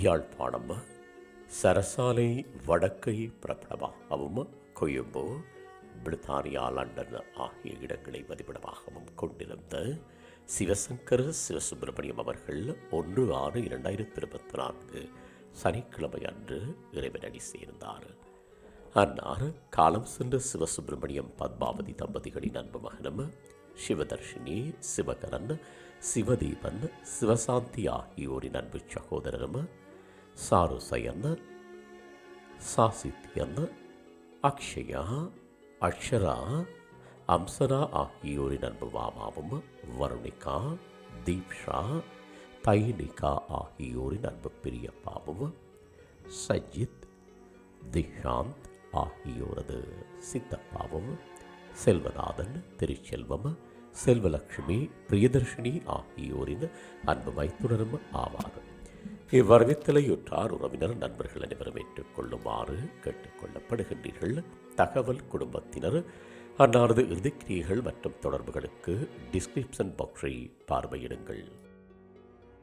யாழ்ப்பாணம் சரசாலை வடக்கை பிரபலமாகவும் கொழும்பு பிரித்தானியா லண்டன் ஆகிய இடங்களை மதிப்பிடமாகவும் கொண்டிருந்த சிவசங்கர் சிவசுப்பிரமணியம் அவர்கள் ஒன்று ஆறு இரண்டாயிரத்தி இருபத்தி நான்கு சனிக்கிழமை அன்று இறைவனடி சேர்ந்தார். அன்னார் காலம் சென்ற சிவசுப்பிரமணியம் பத்மாவதி தம்பதிகளின் அன்பு மகனும் சிவதர்ஷினி சிவகரன் சிவதீபன் சிவசாந்தி ஆகியோரின் அன்பு சகோதரரும் சாருசயன் சாசித்யன் அக்ஷயா அக்ஷரா அம்சரா ஆகியோரின் அன்பு மாமாவும் வருணிகா தீப்ஷா தைனிகா ஆகியோரின் அன்பு பிரியப்பாவும் சஜித் திஷாந்த் ஆகியோரது சித்தப்பாவும் செல்வநாதன் திருச்செல்வம் செல்வலட்சுமி பிரியதர்ஷினி ஆகியோரின் அன்பு வைத்துணரும் ஆவார். இவ்வரவித்தலையுற்றார் உறவினர் நண்பர்கள் அனைவரும் ஏற்றுக்கொள்ளுமாறு கேட்டுக்கொள்ளப்படுகின்றீர்கள். தகவல் குடும்பத்தினர் அன்னாரது இறுதிக்கிரியைகள் மற்றும் தொடர்புகளுக்கு டிஸ்கிரிப்ஷன் பாக்ஸை பார்வையிடுங்கள்.